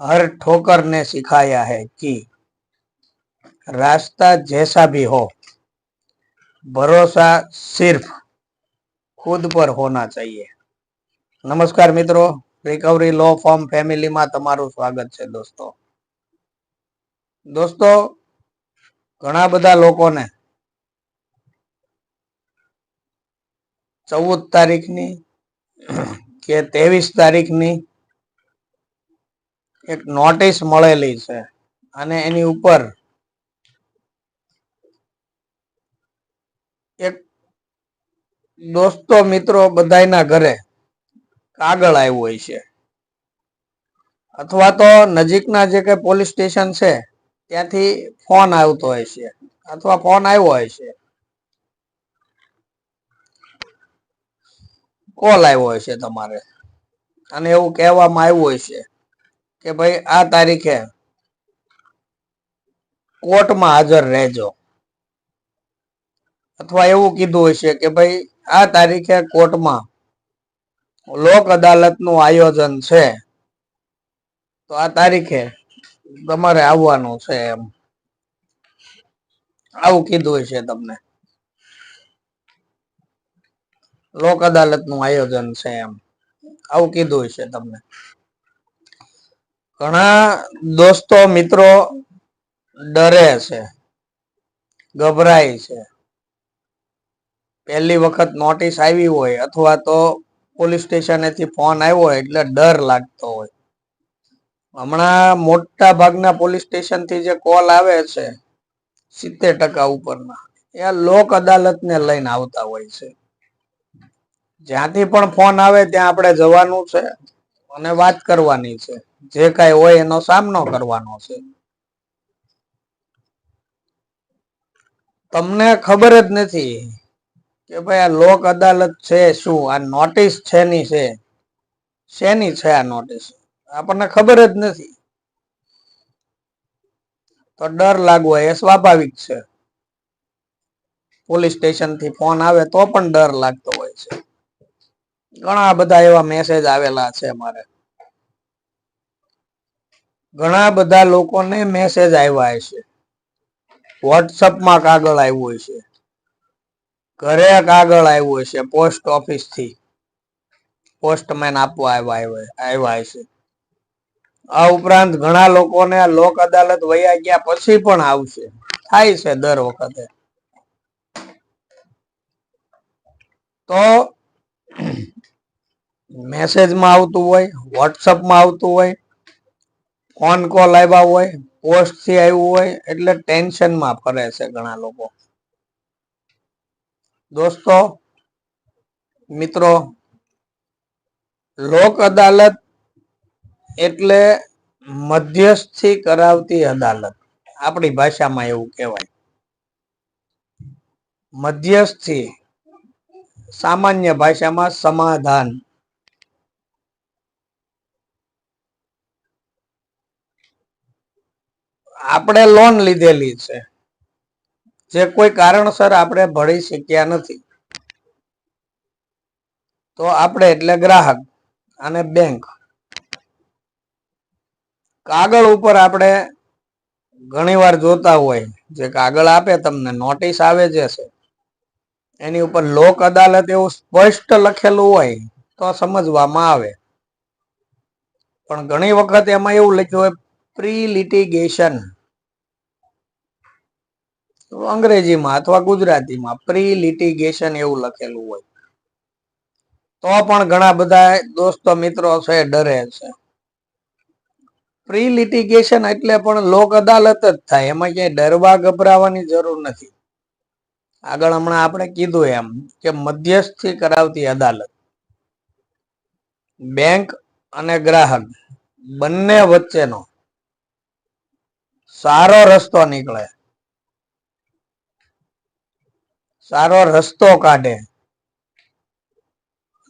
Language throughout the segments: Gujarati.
हर ठोकर ने सिखाया है कि रास्ता जैसा भी हो भरोसा सिर्फ ખુદ પર હોના ચાહીએ નમસ્કાર મિત્રો રિકવરી લો ફોર્મ ફેમિલીમાં તમારું સ્વાગત છે દોસ્તો દોસ્તો ઘણા બધા લોકોને ચૌદ તારીખની કે ત્રેવીસ તારીખની એક નોટિસ મળેલી છે. અને એની ઉપર એક દોસ્તો મિત્રો બધાના ઘરે કાગળ આવ્યું હોય છે. અથવા તો નજીકના જે કઈ પોલીસ સ્ટેશન છે, ત્યાંથી ફોન આવતો હોય છે. અથવા ફોન આવ્યો હોય છે. કોલ આવ્યો હોય છે તમારે. અને એવું કહેવામાં આવ્યું હોય છે. કે ભાઈ આ તારીખે કોર્ટમાં હાજર રહેજો. અથવા એવું કીધું હશે કે ભાઈ આ તારીખે કોર્ટમાં લોક અદાલતનું આયોજન છે, તો આ તારીખે તમારે આવવાનું છે એમ. આવું કીધું છે તમને. લોક અદાલતનું આયોજન છે એમ. આવું કીધું છે તમને. ઘણા દોસ્તો, મિત્રો ડરે છે, ગભરાય છે. પહેલી વખત નોટિસ આવી હોય અથવા તો પોલીસ સ્ટેશનેથી ફોન આવ્યો હોય એટલે ડર લાગતો હોય. હમણાં મોટા ભાગના પોલીસ સ્ટેશનથી જે કોલ આવે છે, સિત્તેર ટકા ઉપરના, એ લોક અદાલતને લઈને આવતા હોય છે. જ્યાંથી પણ ફોન આવે ત્યાં આપણે જવાનું છે અને વાત કરવાની છે. જે કાંઈ હોય એનો સામનો કરવાનો છે. તમને ખબર જ નથી કે ભાઈ આ લોક અદાલત છે શું? આ નોટિસ છેની છે? શેની છે આ નોટિસ? આપણને ખબર જ નથી. તો ડર લાગવો એ સ્વાભાવિક છે. પોલીસ સ્ટેશનથી ફોન આવે તો પણ ડર લાગતો હોય છે. ઘણા બધા એવા મેસેજ આવેલા છે મારે ઘણા બધા લોકોને મેસેજ આવ્યા છે. વોટ્સઅપમાં કાગળ આવ્યું છે. ઘરે કાગળ આવ્યું છે પોસ્ટ ઓફિસથી. પોસ્ટમેન આપવા આવ્યા આવ્યા છે. આ ઉપરાંત ઘણા લોકોને લોક અદાલત વયા ગયા પછી પણ આવશે. થાય છે દર વખતે. તો મેસેજમાં આવતું હોય વોટ્સઅપમાં આવતું હોય ફોન કોલ આવ્યા હોય પોસ્ટથી આવ્યું હોય, એટલે ટેન્શનમાં ફરે છે ઘણા લોકો. દોસ્તો, મિત્રો, લોક અદાલત એટલે મધ્યસ્થી કરાવતી અદાલત. આપણી ભાષામાં એવું કહેવાય. મધ્યસ્થી સામાન્ય ભાષામાં સમાધાન. આપણે લોન લીધેલી છે. જે કોઈ કારણસર આપણે ભરી શક્યા નથી. તો આપણે એટલે ગ્રાહક અને બેંક કાગળ ઉપર આપણે ઘણી વાર જોતા હોય, જે કાગળ આપે તમને નોટિસ આવે જે છે, એની ઉપર લોક અદાલત એવું સ્પષ્ટ લખેલું હોય, તો સમજવામાં આવે. પણ ઘણી વખત એમાં એવું લખ્યું હોય પ્રી અંગ્રેજીમાં અથવા ગુજરાતીમાં પ્રી એવું લખેલું હોય. તો પણ ઘણા બધા દોસ્તો મિત્રો છે, ડરે છે. પ્રી એટલે પણ લોક અદાલત જ થાય, એમાં ક્યાંય ડરવા ગભરાવાની જરૂર નથી. આગળ હમણાં આપણે કીધું એમ કે મધ્યસ્થી કરાવતી અદાલત, બેંક અને ગ્રાહક બંને વચ્ચેનો સારો રસ્તો નીકળે. સારો રસ્તો કાઢે.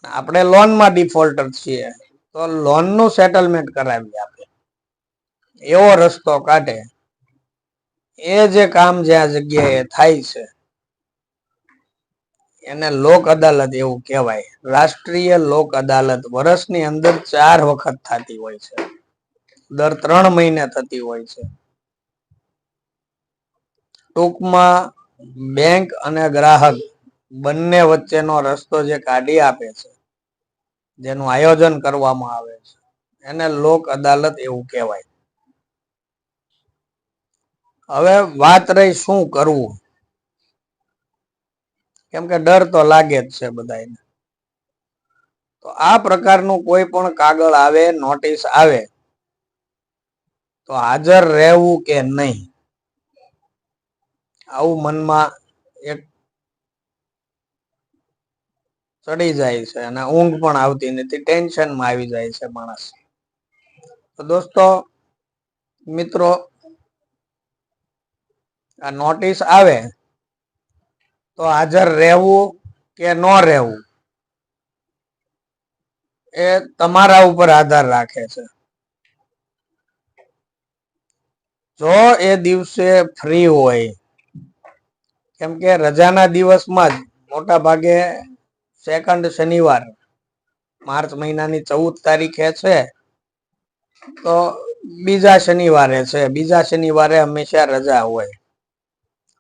આપણે લોનમાં ડિફોલ્ટર છીએ, તો લોનનું સેટલમેન્ટ કરાવીએ આપણે. એવો રસ્તો કાઢે. એ જે કામ જ્યાં જગ્યાએ થાય છે, એને લોક અદાલત એવું કહેવાય. રાષ્ટ્રીય લોક અદાલત વર્ષની અંદર ચાર વખત થતી હોય છે. દર ત્રણ મહિને થતી હોય છે. ટૂંકમાં બેંક અને ગ્રાહક બંને વચ્ચેનો રસ્તો જે કાઢી આપે છે, જેનું આયોજન કરવામાં આવે છે, એને લોક અદાલત એવું કહેવાય. હવે વાત રહી શું કરવું? કેમ કે ડર તો લાગે જ છે બધાને તો આ પ્રકારનું કોઈ પણ કાગળ આવે, નોટિસ આવે, તો હાજર રહેવું કે નહીં? આવું મનમાં એક ચડી જાય છે અને ઊંઘ પણ આવતી નથી. ટેન્શનમાં આવી જાય છે માણસ. તો દોસ્તો, મિત્રો, આ નોટિસ આવે તો હાજર રહેવું કે ન રહેવું એ તમારા ઉપર આધાર રાખે છે. જો એ દિવસે ફ્રી હોય કેમ કે રજાના દિવસમાં જ મોટા ભાગે સેકન્ડ શનિવાર, માર્ચ મહિનાની ચૌદ તારીખે છે, તો બીજા શનિવારે છે. બીજા શનિવારે હંમેશા રજા હોય.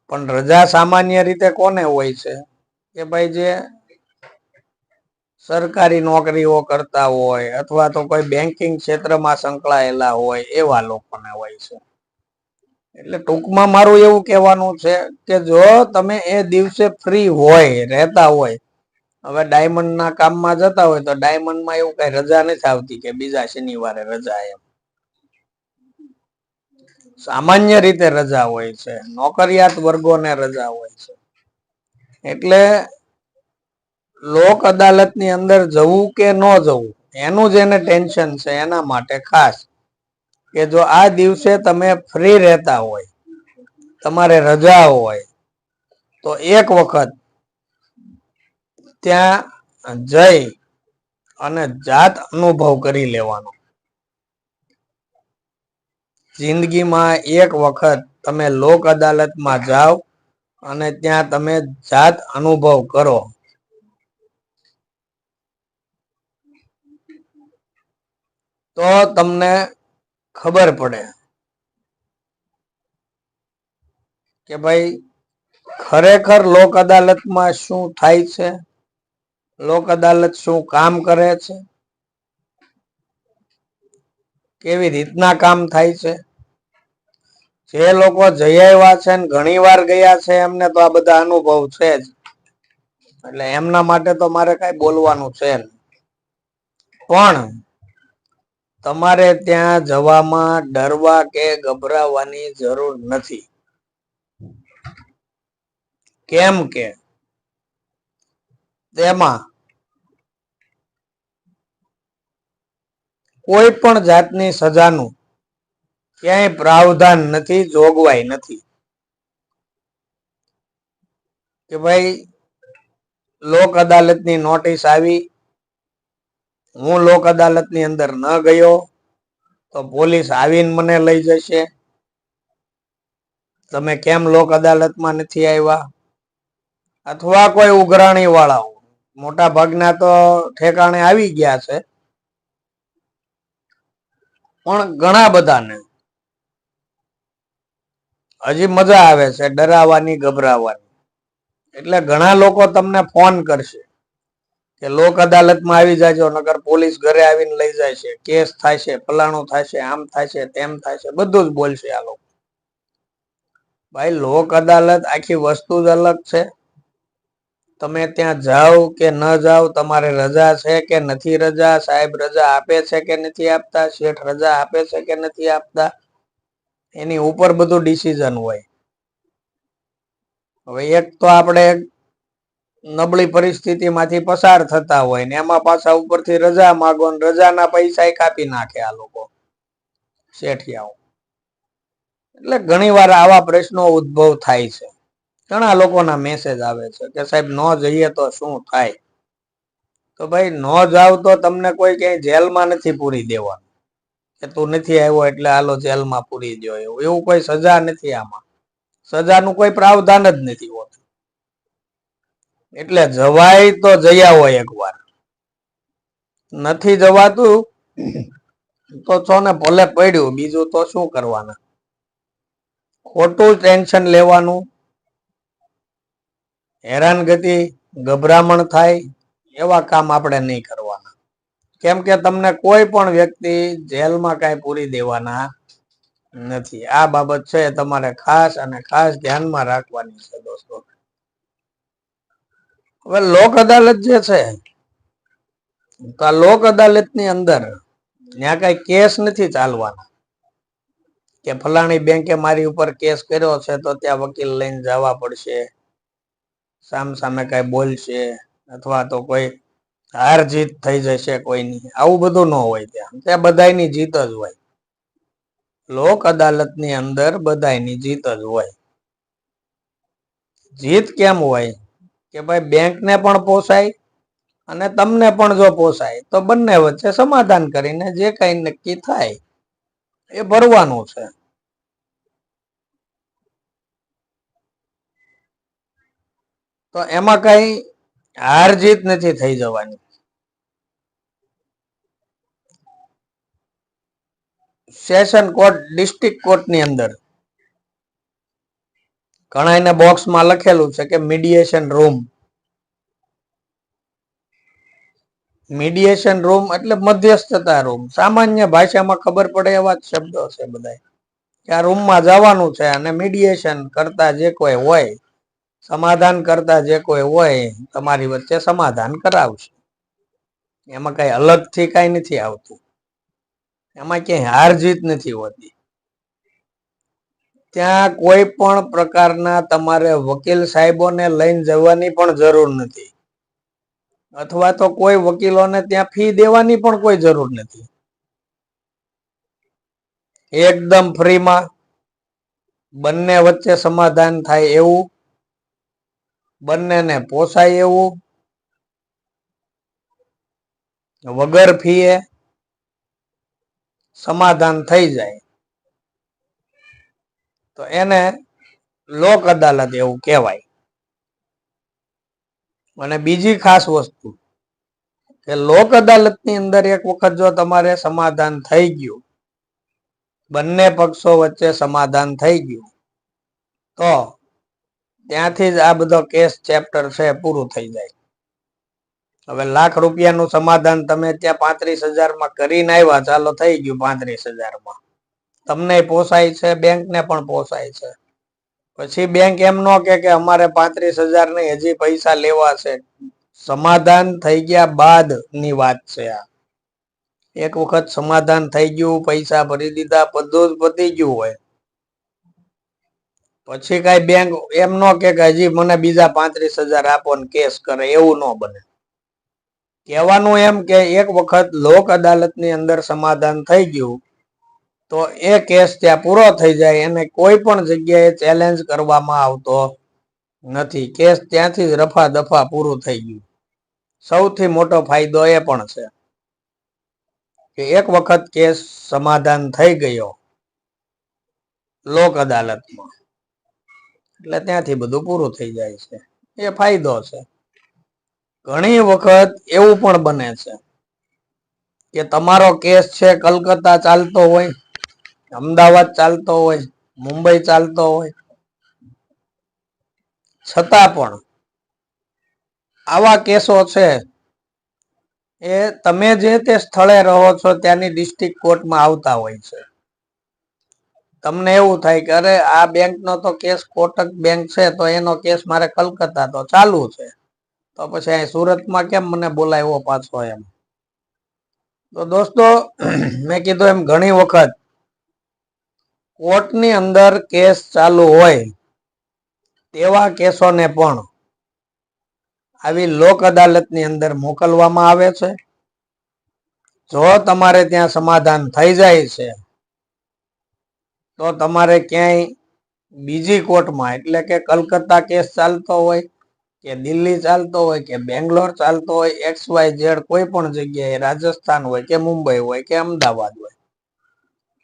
પણ રજા સામાન્ય રીતે કોને હોય છે? કે ભાઈ જે સરકારી નોકરીઓ કરતા હોય અથવા તો કોઈ બેન્કિંગ ક્ષેત્રમાં સંકળાયેલા હોય એવા લોકોને હોય છે. એટલે ટૂંકમાં મારું એવું કહેવાનું છે કે જો તમે એ દિવસે ફ્રી હોય, રહેતા હોય, હવે ડાયમંડ ના કામમાં જતા હોય તો ડાયમંડમાં એવું કઈ રજા નથી આવતી કે બીજા શનિવારે રજા એમ. સામાન્ય રીતે રજા હોય છે, નોકરિયાત વર્ગોને રજા હોય છે. એટલે લોક અદાલતની અંદર જવું કે ન જવું, એનું જેને ટેન્શન છે, એના માટે ખાસ. કે જો આ દિવસે તમે ફ્રી રહેતા હોય, તમારે રજા હોય, તો એક વખત ત્યાં જઈ અને જાત અનુભવ કરી લેવાનો. જિંદગીમાં એક વખત તમે લોક અદાલતમાં જાઓ અને ત્યાં તમે જાત અનુભવ કરો. તો તમને ખબર પડે કે ભાઈ, ખરેખર લોક અદાલતમાં શું થાય છે? લોક અદાલત શું કામ કરે છે? કેવી રીતના કામ થાય છે? જે લોકો જઈ આવ્યા છે ઘણી વાર ગયા છે, એમને તો આ બધા અનુભવ છે જ. એટલે એમના માટે તો મારે કઈ બોલવાનું છે પણ તમારે ત્યાં જવામાં ડરવા કે ગભરાવાની જરૂર નથી. કેમ કે તેમાં કોઈ પણ જાતની સજાનું ક્યાંય પ્રાવધાન નથી, જોગવાઈ નથી. કે ભાઈ, લોક અદાલતની નોટિસ આવી હું લોક અદાલતની અંદર ન ગયો, તો પોલીસ આવીને મને લઈ જશે. તમે કેમ લોક અદાલતમાં નથી આવ્યા? અથવા કોઈ ઉઘરાણી વાળાઓ મોટા ભાગના તો ઠેકાણે આવી ગયા છે. પણ ઘણા બધાને. હજી મજા આવે છે ડરાવાની ગભરાવાની એટલે ઘણા લોકો તમને ફોન કરશે. કે લોક અદાલતમાં આવી જાજો નગર પોલીસ ઘરે આવીને લઈ જાય છે. કેસ થાય છે, ફલાણું થાય છે, આમ થાય છે, તેમ થાય છે, બધું જ બોલશે આ લોકો. ભાઈ, લોક અદાલત આખી વસ્તુ જ અલગ છે. તમે ત્યાં જાઓ કે ન જાઓ, તમારે રજા છે કે નથી રજા, સાહેબ રજા આપે છે કે નથી આપતા, શેઠ રજા આપે છે કે નથી આપતા, એની ઉપર બધું ડિસિઝન હોય. હવે એક તો આપણે નબળી પરિસ્થિતિમાંથી પસાર થતા હોય ને એમાં પાછા ઉપરથી રજા માગો ને રજાના પૈસા કાપી નાખે આ લોકો. શેઠિયાઓ. એટલે ઘણી આવા પ્રશ્નો ઉદ્ભવ થાય છે. ઘણા લોકોના મેસેજ આવે છે કે સાહેબ, ન જઈએ તો શું થાય? તો ભાઈ, ન જાવ તો તમને કોઈ ક્યાંય જેલમાં નથી પૂરી દેવાનું. કે, તું નથી આવ્યો એટલે હાલો જેલમાં પૂરી દો એવું. એવું કોઈ સજા નથી આમાં. સજાનું કોઈ પ્રાવધાન જ નથી હોતું. એટલે જવાય તો જયા હોય એકવાર. નથી જવાતું, તો છો ને ભલે પડ્યું, બીજું તો શું કરવાના? ખોટું ટેન્શન લેવાનું, હેરાનગતિ, ગભરામણ થાય, એવા કામ આપણે નહીં કરવાના. કેમ કે તમને કોઈ પણ વ્યક્તિ જેલમાં કાંઈ પૂરી દેવાના નથી. આ બાબત છે તમારે ખાસ અને ખાસ ધ્યાનમાં રાખવાની છે દોસ્તો. હવે લોક અદાલત જે છે, તો આ લોક અદાલતની અંદર ત્યાં કઈ કેસ નથી ચાલવાના. કે ફલાણી બેંકે મારી ઉપર કેસ કર્યો છે, તો ત્યાં વકીલ લઈને જવા પડશે સામ સામે કઈ બોલશે, અથવા તો કોઈ હાર જીત થઈ જશે કોઈની. આવું બધું ન હોય ત્યાં. ત્યાં બધાની જીત જ હોય. લોક અદાલતની અંદર બધાયની જીત જ હોય. જીત કેમ હોય? કે ભાઈ બેંકને પણ પોસાય અને તમને પણ જો પોસાય, તો બંને વચ્ચે સમાધાન કરીને જે કઈ નક્કી થાય, એ ભરવાનું છે. તો એમાં કઈ હાર જીત નથી થઈ જવાની. સેશન કોર્ટ, ડિસ્ટ્રિક્ટ કોર્ટની અંદર. ઘણાને બોક્સમાં લખેલું છે કે મીડિયેશન રૂમ મીડિયેશન રૂમ એટલે મધ્યસ્થતા રૂમ સામાન્ય ભાષામાં ખબર પડે એવા જ શબ્દો છે બધા કે આ રૂમમાં જવાનું છે અને મીડિયેશન કરતા જે કોઈ હોય, સમાધાન કરતા જે કોઈ હોય, તમારી વચ્ચે સમાધાન કરાવશે. એમાં કઈ અલગથી કઈ નથી આવતું. એમાં ક્યાંય હાર જીત નથી હોતી. ત્યાં કોઈ પણ પ્રકારના તમારે વકીલ સાહેબોને લઈને જવાની પણ જરૂર નથી. અથવા તો કોઈ વકીલોને ત્યાં ફી દેવાની પણ કોઈ જરૂર નથી. એકદમ ફ્રીમાં બંને વચ્ચે સમાધાન થાય એવું, બંનેને પોસાય એવું, વગર ફીએ સમાધાન થઈ જાય. તો એને લોક અદાલત એવું કહેવાય. અને બીજી ખાસ વસ્તુ કે લોક અદાલતની અંદર એક વખત જો તમારે સમાધાન થઈ ગયું, બંને પક્ષો વચ્ચે સમાધાન થઈ ગયું, તો ત્યાંથી જ આ બધો કેસ ચેપ્ટર છે પૂરું થઈ જાય. હવે લાખ રૂપિયાનું સમાધાન તમે ત્યાં પાંત્રીસ હજારમાં કરીને આવ્યા, ચાલો થઈ ગયું પાંત્રીસ હજારમાં. તમને પોસાય છે, બેંકને પણ પોસાય છે. પછી બેંક એમ ન કે અમારે પાંત્રીસ હજાર નહીં હજી પૈસા લેવા છે. સમાધાન થઈ ગયા બાદની વાત છે આ. એક વખત સમાધાન થઈ ગયું, પૈસા ભરી દીધા, બધું પતી ગયું હોય. પછી કઈ બેંક એમ ન કે હજી મને બીજા પાંત્રીસ હજાર આપો ને કેસ કરે, એવું ન બને. કહેવાનું એમ કે એક વખત લોક અદાલતની અંદર સમાધાન થઈ ગયું તો એ કેસ ત્યાં પૂરો થઈ જાય એને કોઈ પણ જગ્યાએ ચેલેન્જ કરવામાં આવતો નથી. કેસ ત્યાંથી જ રફા દફા પૂરું થઈ ગયું. સૌથી મોટો ફાયદો એ પણ છે કે એક વખત કેસ સમાધાન થઈ ગયો લોક અદાલતમાં. એટલે ત્યાંથી બધું પૂરું થઈ જાય છે. એ ફાયદો છે. ઘણી વખત એવું પણ બને છે કે તમારો કેસ છે, કલકત્તા ચાલતો હોય અમદાવાદ ચાલતો હોય, મુંબઈ ચાલતો હોય, છતાં પણ આવા કેસો છે એ તમે જે તે સ્થળે રહો છો ત્યાંની ડિસ્ટ્રિક્ટ કોર્ટમાં આવતા હોય છે. તમને એવું થાય કે અરે આ બેંકનો તો કેસ કોટક બેંક છે, તો એનો કેસ મારે કલકત્તા તો ચાલુ છે. તો પછી અહીં સુરતમાં કેમ મને બોલાવ્યો પાછો એમ? તો દોસ્તો, મેં કીધું એમ ઘણી વખત કોર્ટની અંદર કેસ ચાલુ હોય, તેવા કેસોને પણ આવી લોક અદાલતની અંદર મોકલવામાં આવે છે. જો તમારે ત્યાં સમાધાન થઈ જાય છે, તો તમારે ક્યાંય બીજી કોર્ટમાં, એટલે કે કલકત્તા કેસ ચાલતો હોય, કે દિલ્હી ચાલતો હોય, કે બેંગ્લોર ચાલતો હોય, એક્સ વાય ઝેડ કોઈ પણ જગ્યાએ, રાજસ્થાન હોય, કે મુંબઈ હોય, કે અમદાવાદ હોય,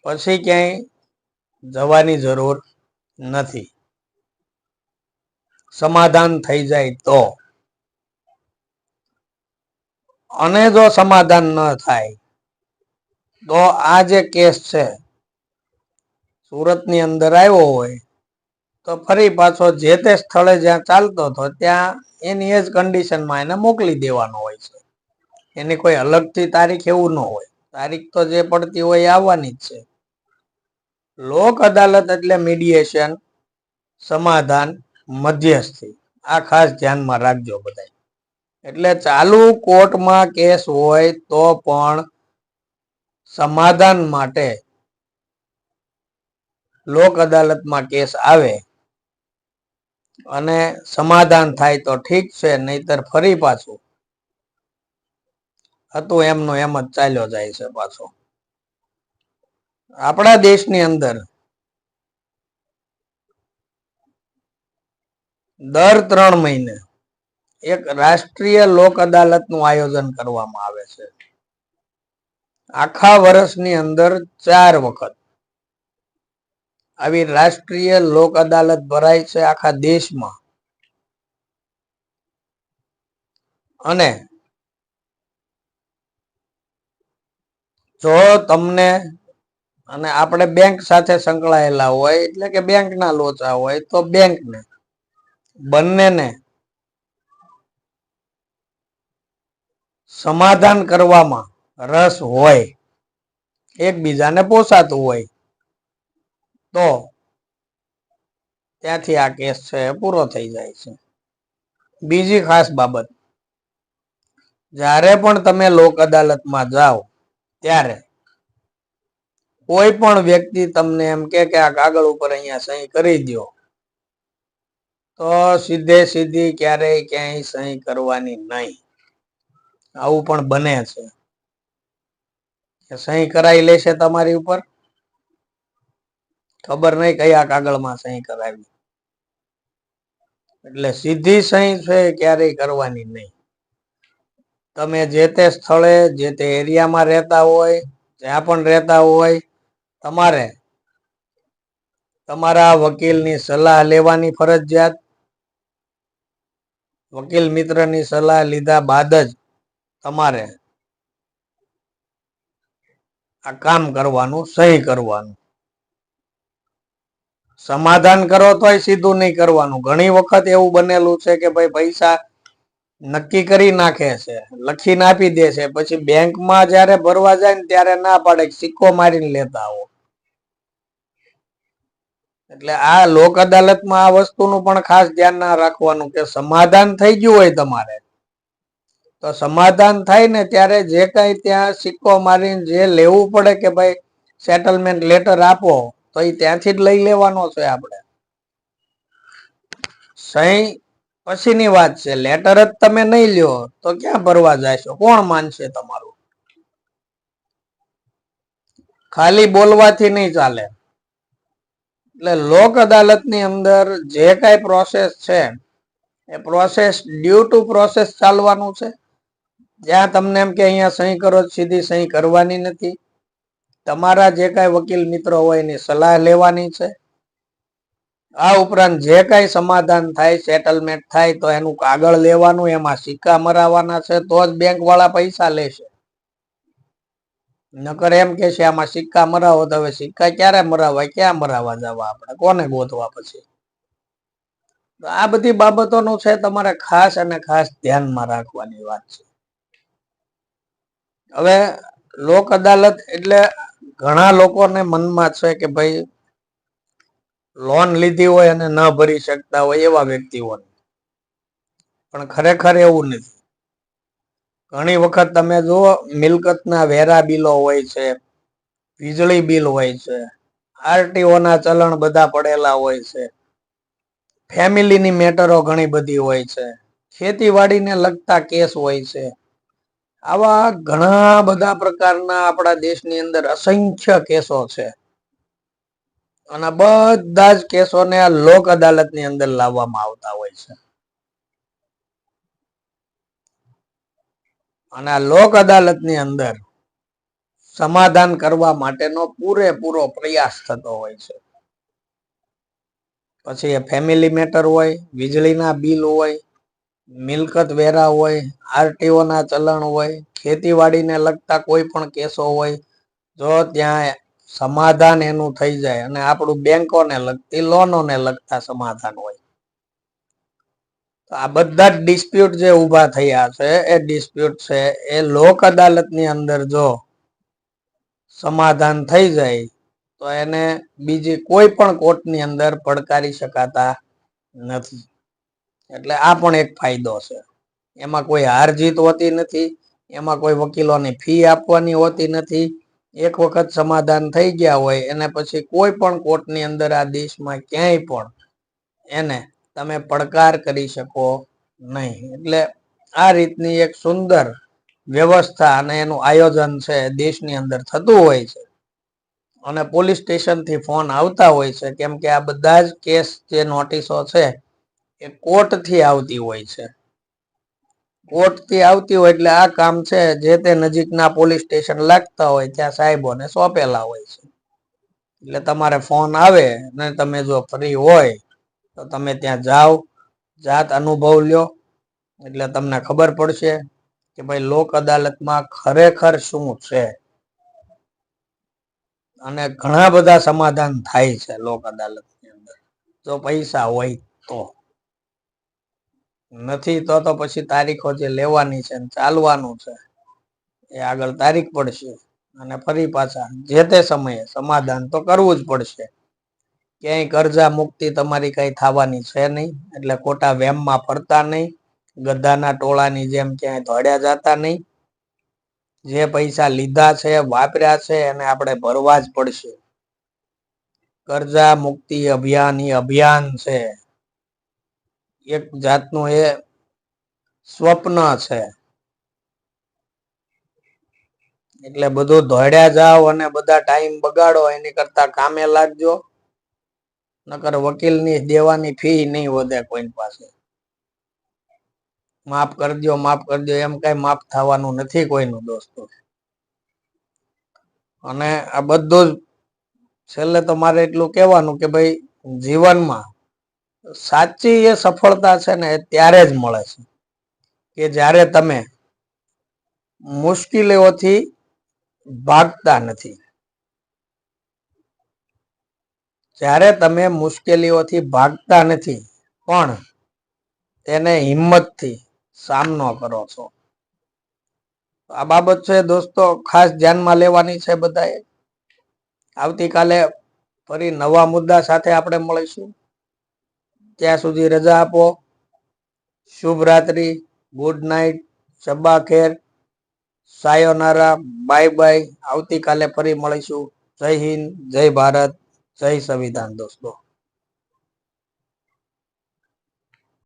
પછી ક્યાંય જવાની જરૂર નથી. સમાધાન થઈ જાય તો. અને જો સમાધાન ન થાય, તો આ જે કેસ છે, સુરતની અંદર આવ્યો હોય, તો ફરી પાછો જે તે સ્થળે જ્યાં ચાલતો હતો, ત્યાં એની એ જ કન્ડિશનમાં એને મોકલી દેવાનો હોય છે. એની કોઈ અલગથી તારીખ એવું ન હોય. તારીખ તો જે પડતી હોય એ આવવાની જ છે. લોક અદાલત એટલે મીડિયેશન સમાધાન, મધ્યસ્થી. આ ખાસ ધ્યાનમાં રાખજો બધા એટલે ચાલુ કોર્ટમાં કેસ હોય તો પણ સમાધાન માટે લોક અદાલતમાં કેસ આવે અને સમાધાન થાય તો ઠીક છે, નહીતર ફરી પાછું. હતું એમનો એમ જ ચાલ્યો જાય છે પાછો. આપણા દેશની અંદર દર ત્રણ મહિને એક રાષ્ટ્રીય લોક અદાલતનું આયોજન કરવામાં આવે છે. આખા વર્ષની અંદર ચાર વખત આવી રાષ્ટ્રીય લોક અદાલત ભરાય છે આખા દેશમાં. અને જો તમને અને આપણે બેંક સાથે સંકળાયેલા હોય, એટલે કે બેંકના લોચા હોય, તો બેંકને બંનેને સમાધાન કરવામાં રસ હોય, એકબીજાને પોસાતું હોય, તો ત્યાંથી આ કેસ છે પૂરો થઈ જાય છે. બીજી ખાસ બાબત, જ્યારે પણ તમે લોક અદાલતમાં જાઓ, ત્યારે કોઈ પણ વ્યક્તિ તમને એમ કે આ કાગળ ઉપર અહીંયા સહી કરી દો તો સીધે સીધી ક્યારેય ક્યાંય સહી કરવાની નહીં. આવું પણ બને છે. સહી કરાવી લેશે તમારી ઉપર? ખબર નહીં કયા કાગળમાં સહી કરાવી. એટલે સીધી સહી છે ક્યારેય કરવાની નહીં. તમે જે તે સ્થળે, જે તે એરિયામાં રહેતા હોય, જ્યાં પણ રહેતા હોય તમારે તમારા વકીલની સલાહ લેવાની ફરજિયાત. વકીલ મિત્રની સલાહ લીધા બાદ જ તમારે આ કામ કરવાનું, સહી કરવાનું. સમાધાન કરો તોય સીધું નહીં કરવાનું. ઘણી વખત એવું બનેલું છે કે ભાઈ પૈસા નક્કી કરી નાખે છે, લખીને આપી દે છે. પછી બેંકમાં જ્યારે ભરવા જાય ને ત્યારે ના પાડે, સિક્કો મારીને લેતા આવો. એટલે આ લોક અદાલતમાં આ વસ્તુનું પણ ખાસ ધ્યાન ના રાખવાનું કે સમાધાન થઈ ગયું હોય તમારે. તો સમાધાન થાય ને ત્યારે જે કઈ ત્યાં સિક્કો મારીને જે લેવું પડે કે ભાઈ સેટલમેન્ટ લેટર આપો, તો એ ત્યાંથી જ લઈ લેવાનો છે આપણે. સહી પછીની વાત છે લેટર જ તમે નહીં લ્યો તો ક્યાં ભરવા જાશો કોણ માનશે તમારું? ખાલી બોલવાથી નહીં ચાલે. એટલે લોક અદાલતની અંદર જે કાંઈ પ્રોસેસ છે, એ પ્રોસેસ ડ્યુ ટુ પ્રોસેસ ચાલવાનું છે. જ્યાં તમને એમ કે અહીંયા સહી કરો, સીધી સહી કરવાની નથી. તમારા જે કાંઈ વકીલ મિત્રો હોય એની સલાહ લેવાની છે. આ ઉપરાંત જે કાંઈ સમાધાન થાય સેટલમેન્ટ થાય, તો એનું કાગળ લેવાનું, એમાં સિક્કા મરાવવાના છે, તો જ બેંક વાળા પૈસા લેશે. નકર એમ કે છે, આમાં સિક્કા મરાવો તો હવે સિક્કા ક્યારે મરાવા ક્યાં મરાવા જવા આપણે? કોને ગોતવા પછી? આ બધી બાબતોનું છે તમારે ખાસ અને ખાસ ધ્યાનમાં રાખવાની વાત છે. હવે લોક અદાલત એટલે ઘણા લોકોને મનમાં છે કે ભાઈ, લોન લીધી હોય અને ન ભરી શકતા હોય એવા વ્યક્તિઓને. પણ ખરેખર એવું નથી. ઘણી વખત તમે જો મિલકતના વેરા બિલો હોય છે, વીજળી બિલ હોય છે, આરટીઓના ચલણ બધા પડેલા હોય છે. ફેમિલીની મેટરો ઘણી બધી હોય છે. ખેતીવાડીને લગતા કેસ હોય છે. આવા ઘણા બધા પ્રકારના આપણા દેશની અંદર અસંખ્ય કેસો છે. અને બધા જ કેસોને લોક અદાલતની અંદર લાવવામાં આવતા હોય છે. અને આ લોક અદાલતની અંદર સમાધાન કરવા માટેનો પૂરેપૂરો પ્રયાસ થતો હોય છે. પછી એ ફેમિલી મેટર હોય, વીજળીના બિલ હોય, મિલકત વેરા હોય આરટીઓ ના ચલણ હોય, ખેતીવાડીને લગતા કોઈ પણ કેસો હોય, જો ત્યાં સમાધાન એનું થઈ જાય અને આપણું બેંકોને લગતી લોનોને લગતા સમાધાન હોય. આ બધા જ ડિસ્પ્યુટ જે ઊભા થયા છે, એ ડિસ્પ્યુટ છે, એ લોક અદાલતની અંદર જો સમાધાન થઈ જાય, તો એને બીજી કોઈ પણ કોર્ટની અંદર પડકારી શકાતા નથી. એટલે આ પણ એક ફાયદો છે. એમાં કોઈ હાર જીત હોતી નથી, એમાં કોઈ વકીલોની ફી આપવાની હોતી નથી. એક વખત સમાધાન થઈ ગયા હોય, એને પછી કોઈ પણ કોર્ટની અંદર આ દેશમાં ક્યાંય પણ એને તમે પડકાર કરી શકો નહીં. એટલે આ રીતની એક સુંદર વ્યવસ્થા અને એનું આયોજન છે દેશની અંદર થતું હોય છે. અને પોલીસ સ્ટેશનથી ફોન આવતા હોય છે, કેમ કે આ બધા જ કેસ જે નોટિસો છે એ કોર્ટથી આવતી હોય છે. કોર્ટથી આવતી હોય એટલે આ કામ છે જે તે નજીકના પોલીસ સ્ટેશન લાગતા હોય ત્યાં સાહેબોને સોંપેલા હોય છે. એટલે તમારે ફોન આવે ને તમે જો ફ્રી હોય તો તમે ત્યાં જાઓ, જાત અનુભવ લ્યો. એટલે તમને ખબર પડશે કે ભાઈ લોક અદાલતમાં ખરેખર શું છે. અને ઘણા બધા સમાધાન થાય છે લોક અદાલતની જો પૈસા હોય તો. નથી તો તો પછી તારીખો જે લેવાની છે ચાલવાનું છે, એ આગળ તારીખ પડશે. અને ફરી પાછા જે તે સમયે સમાધાન તો કરવું જ પડશે. ક્યાંય કરજા મુક્તિ તમારી કઈ થવાની છે નહીં. એટલે ખોટા વેમમાં ફરતા નહીં. ગધાના ટોળાની જેમ ક્યાંય ધોડ્યા જતા નહીં. જે પૈસા લીધા છે, વાપર્યા છે, એને આપણે ભરવા જ પડશે. કરજા મુક્તિ અભિયાન અભિયાન છે. એક જાતનું એ સ્વપ્ન છે. એટલે બધું ધોડ્યા જાઓ અને બધા ટાઈમ બગાડો, એની કરતા કામે લાગજો. નકર વકીલની દેવાની ફી નહીં વધે કોઈ પાસે. માફ કરી દો માફ કરી દો એમ કઈ માફ થવાનું નથી કોઈનું દોસ્તો. અને આ બધું જ છેલ્લે તો મારે એટલું કહેવાનું કે ભાઈ, જીવનમાં સાચી એ સફળતા છે ને એ ત્યારે જ મળે છે. કે જ્યારે તમે મુશ્કેલીઓથી ભાગતા નથી. જ્યારે તમે મુશ્કેલીઓથી ભાગતા નથી, પણ તેને હિંમતથી સામનો કરો છો. આ બાબત છે દોસ્તો, ખાસ ધ્યાનમાં લેવાની છે બધાએ. આવતીકાલે ફરી નવા મુદ્દા સાથે આપણે મળીશું. ત્યાં સુધી રજા આપો. શુભ રાત્રિ, ગુડ નાઇટ શબ્બા ખેર સાયોનારા, બાય બાય. આવતીકાલે ફરી મળીશું. જય હિન્દ, જય ભારત. જય સંવિધાન દોસ્તો